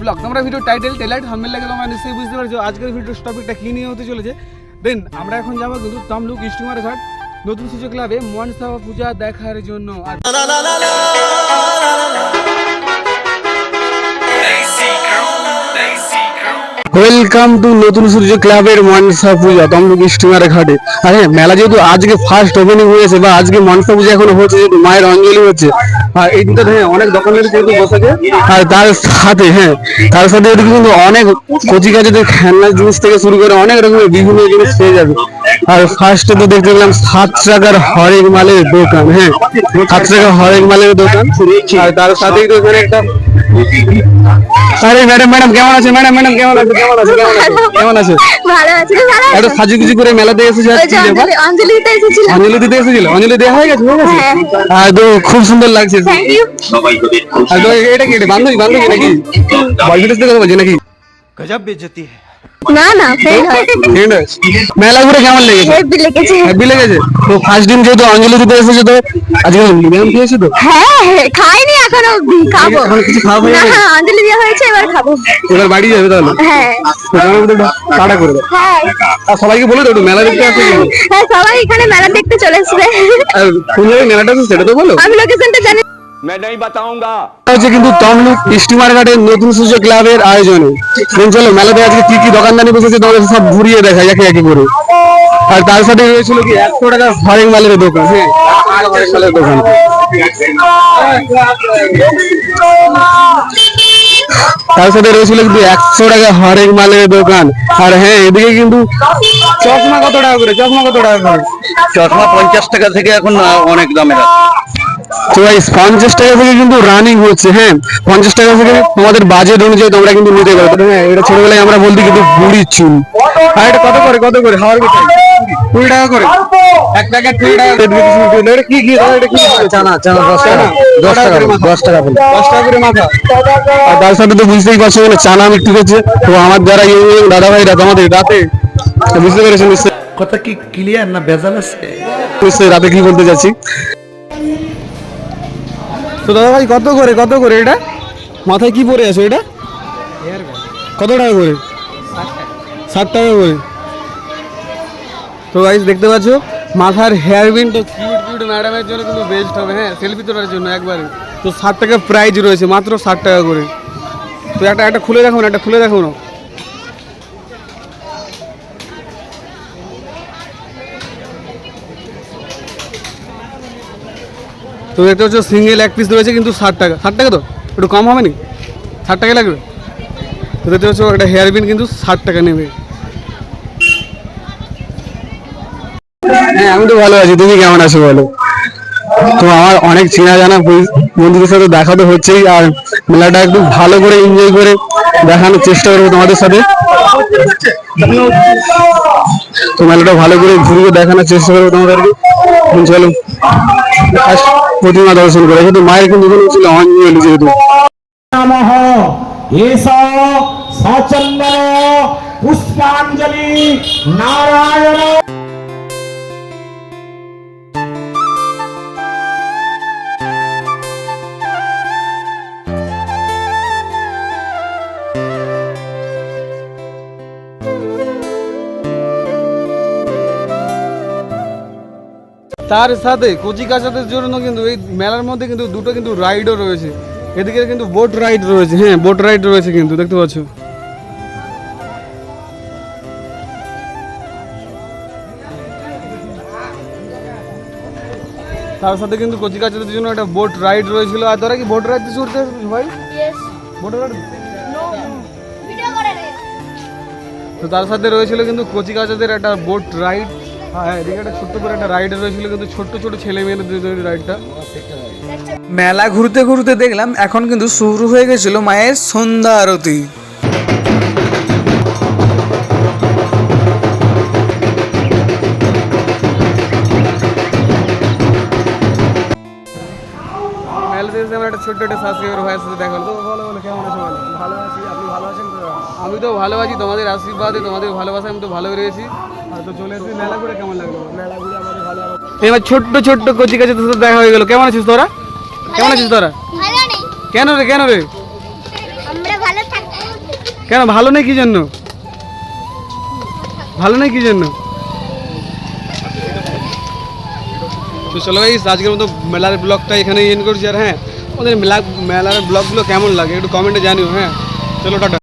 Blog. তোমরা video title টেলাইট Hamel লাগে তোমরা নিশ্চয়ই বুঝতে পারছ আজকের ভিডিওর টপিকটা কী নিয়ে হতে চলেছে। দেন আমরা এখন যাব কিন্তু তমলুক ইস্টুমার ঘাট। নতুন সুযোগ ক্লাবে মনসা পূজা দেখার জন্য। আর ওয়েলকাম টু নতুন সূর্য ক্লাবের মনসা পূজা, তমলুক স্টিমারে ঘাটে। আরে, মেলা যেহেতু আজকে ফার্স্ট ওপেনিং হয়েছে বা আজকে মনসা পূজা এখন হচ্ছে, যেহেতু মায়ের অঞ্জলি হচ্ছে। আর এই দিনটা হ্যাঁ অনেক দোকানের যেহেতু বসেছে। আর তার সাথে হ্যাঁ তার সাথে কিন্তু অনেক কচি কাজেদের জিনিস থেকে শুরু করে অনেক রকমের বিভিন্ন জিনিস পেয়ে যাবে। আর ফার্স্টে তো দেখতে পেলাম সাত টাকার হরেক মালের দোকান হ্যাঁ সাত টাকার হরেক মালের দোকান আর তার সাথেই তো এখানে একটা আরে ম্যাডাম ম্যাডাম কেমন আছে ম্যাডাম ম্যাডাম কেমন আছে কেমন আছে কেমন আছে ভালো আছে ভালো আছে একটু সাজুগুজি করে মেলাতে এসেছে অঞ্জলি দিতে এসেছিল অঞ্জলি দিতে এসেছিল অঞ্জলি দেওয়া হয়ে গেছে আর তো খুব সুন্দর লাগছে আর তো এটা কি বান্ধবী বান্ধবী নাকি বয়ফ্রেন্ড থেকে কথা বলছে নাকি গজব বেজতি হ্যায় না না ফ্রেন্ড হয়? মেলা ঘুরে কেমন লেগেছে? হেভি লেগেছে। হ্যাপি লেগেছে? তো ফার্স্ট দিন যেহেতু অঞ্জলি দিতে এসেছে তো আজকে খেয়েছে তো? হ্যাঁ খাইনি এখনও খাব। এখন কিছু হয়ে না হ্যাঁ অঞ্জলি দেওয়া হয়েছে এবার খাব। এবার বাড়ি যাবে তাহলে? হ্যাঁ। টাটা করে দাও। হ্যাঁ। আর সবাইকে বলে দাও একটু মেলা দেখতে কিন্তু। হ্যাঁ সবাই এখানে মেলা দেখতে চলে আসবে আর কোন জায়গায় মেলাটা সেটা তো বলো। আমি লোকেশনটা জানি मैं नहीं बताऊंगा হচ্ছে কিন্তু তমলুক স্টিমার ঘাটের নতুন সুযোগ ক্লাবের আয়োজনে then চলো মেলাতে আজকে কি কি দোকানদানি বসেছে তোমাদের সব ঘুরিয়ে দেখাই একে একে করে আর তার সাথে রয়েছিল কি একশো টাকার হরেক মালের দোকান হ্যাঁ হরেক মালের দোকান তার সাথে রয়েছিল কিন্তু একশো টাকা হরেক মালের দোকান আর হ্যাঁ এদিকে কিন্তু চশমা কত টাকা করে চশমা কত টাকা করে চশমা পঞ্চাশ টাকা থেকে এখন আহ, অনেক দামের আছে তো পঞ্চাশ টাকা থেকে কিন্তু রানিং হচ্ছে হ্যাঁ? পঞ্চাশ টাকা থেকে তোমাদের বাজেট অনুযায়ী তোমরা কিন্তু নিতে পারো। হ্যাঁ এটা ছোটবেলায় আমরা বলতে কিন্তু বুড়ি চুল। আর এটা কত করে কত করে? হাওয়ার কুড়ি টাকা করে? এক প্যাকেট কুড়ি টাকা এটা কি কি এটা কি? চানা চানা দশ টাকা। দশ টাকা দশ টাকা বলে দশ টাকা করে মাথা। আর তার সাথে তো বুঝতেই পারছ মানে চানা বিক্রি করছে তো আমার যারা ইয়ে দাদা ভাইরা তোমাদের রাতে। বুঝতে পেরেছ নিশ্চয়ই কথা কি ক্লিয়ার না ভেজাল আছে? নিশ্চয়ই রাতে কি বলতে যাচ্ছি তো দাদা ভাই, কত করে কত করে এটা? মাথায় কি পরে আছে এটা? কত টাকা করে? ষাট টাকা করে। তো গাইস দেখতে পাচ্ছ, মাথার হেয়ার বিন তো কিউট কিউট ম্যাডামের জন্য কিন্তু বেস্ট হবে হ্যাঁ? সেলফি তোলার জন্য একবারে। তো ষাট টাকা প্রাইজ রয়েছে, মাত্র ষাট টাকা করে। তো একটা একটা খুলে দেখো না, একটা খুলে দেখো না। তো দেখতে পাচ্ছ সিঙ্গেল এক পিস রয়েছে, কিন্তু ষাট টাকা। ষাট টাকা তো? একটু কম হবে নি? ষাট টাকা লাগবে? তো দেখতে পাচ্ছ, একটা হেয়ার বিন কিন্তু ষাট টাকা নেবে। হ্যাঁ আমি তো ভালো আছি। তুমি কেমন আছো বলো? তো আমার অনেক চেনা জানা বন্ধুদের সাথে দেখা তো হচ্ছেই, আর মেলাটা একটু ভালো করে এনজয় করে দেখানোর চেষ্টা করব তোমাদের সাথে। তো মেলাটা ভালো করে ঘুরিয়ে দেখানোর চেষ্টা করব তোমাদেরকে। চলো প্রতিমা দর্শন করে। কিন্তু মায়ের কিন্তু কোনো ছিল অঞ্জলি যেহেতু। নমঃ এষ সচন্দন, পুষ্পাঞ্জলি, নারায়ণ। তার সাথে কচি কাচাদের জন্য কিন্তু এই মেলার মধ্যে কিন্তু দুটো কিন্তু রাইডও রয়েছে। এদিকে কিন্তু বোট রাইড রয়েছে হ্যাঁ বোট রাইড রয়েছে কিন্তু দেখতে পাচ্ছ। তার সাথে কিন্তু কচি কাচাদের জন্য একটা বোট রাইড রয়েছিল। আর তোরা কি বোট রাইড চড়তে ভাই? Boat ride? তো তার সাথে রয়েছিল কিন্তু কচি কাচাদের একটা বোট রাইড। হ্যাঁ এদিকে একটা ছোট্ট করে একটা রাইড রয়েছিল কিন্তু ছোট্ট ছোট ছেলে মেয়েদের রাইডটা মেলা ঘুরতে ঘুরতে দেখলাম এখন কিন্তু শুরু হয়ে গেছিল মায়ের সন্ধ্যা আরতি। মেলাতে এসে আমার একটা ছোট্ট একটা সাবস্ক্রাইবার ভাইয়ের সাথে দেখা হলো। তো বলো বলো কেমন আছো বলো ভালো আছি আপনি ভালো আছেন আমি তো ভালো আছি তোমাদের আশীর্বাদে তোমাদের ভালোবাসা আমি তো ভালো রয়েছি। তো চলে এসেছি মেলা করে কেমন লাগল মেলা ঘুরে আমাদের ভালো এবার ছোট্ট ছোট্ট কচি কাছে তোর সাথে দেখা হয়ে গেল কেমন আছিস তোরা কেমন আছিস তোরা ভালো নেই কেন রে কেন রে আমরা ভালো থাকব কেন ভালো নেই কি জন্য ভালো নেই কি জন্য তো চলো ভাই আজকের মতো মেলার ব্লগটা এখানে এন্ড করছি আর হ্যাঁ আমাদের মেলা মেলার ব্লগগুলো কেমন লাগে একটু কমেন্টে জানিও হ্যাঁ চলো টাটা